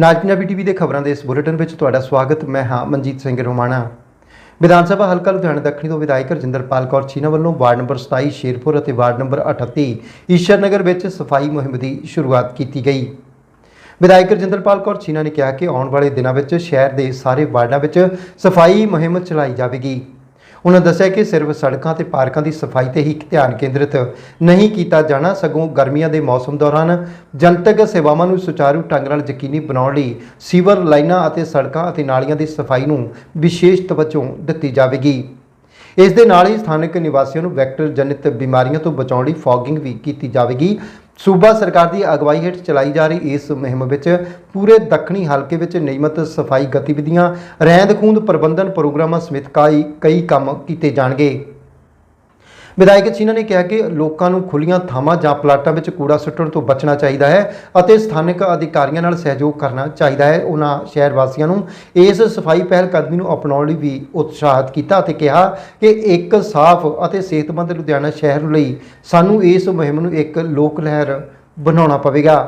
ਨਾਜ Punjabi TV ਦੇ ਖਬਰਾਂ ਦੇ ਇਸ ਬੁਲੇਟਿਨ ਵਿੱਚ ਤੁਹਾਡਾ ਸਵਾਗਤ। ਮੈਂ ਹਾਂ ਮਨਜੀਤ ਸਿੰਘ ਰੋਮਾਣਾ। ਵਿਧਾਨ ਸਭਾ ਹਲਕਾ ਲੁਧਿਆਣਾ ਦੱਖਣੀ ਤੋਂ ਵਿਧਾਇਕ ਰਜਿੰਦਰਪਾਲ ਕੌਰ ਚੀਨਾ ਵੱਲੋਂ ਵਾਰਡ ਨੰਬਰ 27 ਸ਼ੇਰਪੁਰ ਅਤੇ ਵਾਰਡ ਨੰਬਰ 38 ਈਸ਼ਰਨਗਰ ਵਿੱਚ ਸਫ਼ਾਈ ਮੁਹਿੰਮ ਦੀ ਸ਼ੁਰੂਆਤ ਕੀਤੀ ਗਈ। ਵਿਧਾਇਕ ਰਜਿੰਦਰਪਾਲ ਕੌਰ ਚੀਨਾ ਨੇ ਕਿਹਾ ਕਿ ਆਉਣ ਵਾਲੇ ਦਿਨਾਂ ਵਿੱਚ ਸ਼ਹਿਰ ਦੇ ਸਾਰੇ ਵਾਰਡਾਂ ਵਿੱਚ ਸਫ਼ਾਈ ਮੁਹਿੰਮ ਚਲਾਈ ਜਾਵੇਗੀ। ਉਹਨਾਂ ਦੱਸਿਆ ਕਿ ਸਿਰਫ ਸੜਕਾਂ ਤੇ ਪਾਰਕਾਂ ਦੀ ਸਫ਼ਾਈ ਤੇ ਹੀ ਧਿਆਨ ਕੇਂਦਰਿਤ ਨਹੀਂ ਕੀਤਾ ਜਾਣਾ, ਸਗੋਂ ਗਰਮੀਆਂ ਦੇ ਮੌਸਮ ਦੌਰਾਨ ਜਨਤਕ ਸੇਵਾਵਾਂ ਨੂੰ ਸੁਚਾਰੂ ਢੰਗ ਨਾਲ ਯਕੀਨੀ ਬਣਾਉਣ ਲਈ ਸੀਵਰ ਲਾਈਨਾਂ ਅਤੇ ਸੜਕਾਂ ਅਤੇ ਨਾਲੀਆਂ ਦੀ ਸਫ਼ਾਈ ਨੂੰ ਵਿਸ਼ੇਸ਼ ਤਵੱਜੋ ਦਿੱਤੀ ਜਾਵੇਗੀ। ਇਸ ਦੇ ਨਾਲ ਹੀ ਸਥਾਨਕ ਨਿਵਾਸੀਆਂ ਨੂੰ ਵੈਕਟਰ ਜਨਿਤ ਬਿਮਾਰੀਆਂ ਤੋਂ ਬਚਾਉਣ ਲਈ ਫੌਗਿੰਗ ਵੀ ਕੀਤੀ ਜਾਵੇਗੀ। ਸੂਬਾ ਸਰਕਾਰ ਦੀ ਅਗਵਾਈ ਹੇਠ ਚਲਾਈ ਜਾ ਰਹੀ ਇਸ ਮੁਹਿੰਮ ਵਿੱਚ ਪੂਰੇ ਦੱਖਣੀ ਹਲਕੇ ਵਿੱਚ ਨਿਯਮਤ ਸਫ਼ਾਈ ਗਤੀਵਿਧੀਆਂ ਰਹਿੰਦ ਖੂੰਦ ਪ੍ਰਬੰਧਨ ਪ੍ਰੋਗਰਾਮਾਂ ਸਮੇਤ ਕਈ ਕਈ ਕੰਮ ਕੀਤੇ ਜਾਣਗੇ। ਵਿਧਾਇਕ ਚੀਨਾ ਨੇ ਕਿਹਾ ਕਿ ਲੋਕਾਂ ਨੂੰ ਖੁੱਲੀਆਂ ਥਾਵਾਂ ਜਾਂ ਪਲਾਟਾਂ ਵਿੱਚ ਕੂੜਾ ਸੁੱਟਣ ਤੋਂ ਬਚਣਾ ਚਾਹੀਦਾ ਹੈ ਅਤੇ ਸਥਾਨਕ ਅਧਿਕਾਰੀਆਂ ਨਾਲ ਸਹਿਯੋਗ ਕਰਨਾ ਚਾਹੀਦਾ ਹੈ। ਉਹਨਾਂ ਸ਼ਹਿਰ ਵਾਸੀਆਂ ਨੂੰ ਇਸ ਸਫ਼ਾਈ ਪਹਿਲ ਕਦਮੀ ਨੂੰ ਅਪਣਾਉਣ ਲਈ ਵੀ ਉਤਸ਼ਾਹਿਤ ਕੀਤਾ ਅਤੇ ਕਿਹਾ ਕਿ ਇੱਕ ਸਾਫ਼ ਅਤੇ ਸਿਹਤਮੰਦ ਲੁਧਿਆਣਾ ਸ਼ਹਿਰ ਲਈ ਸਾਨੂੰ ਇਸ ਮੁਹਿੰਮ ਨੂੰ ਇੱਕ ਲੋਕ ਲਹਿਰ ਬਣਾਉਣਾ ਪਵੇਗਾ।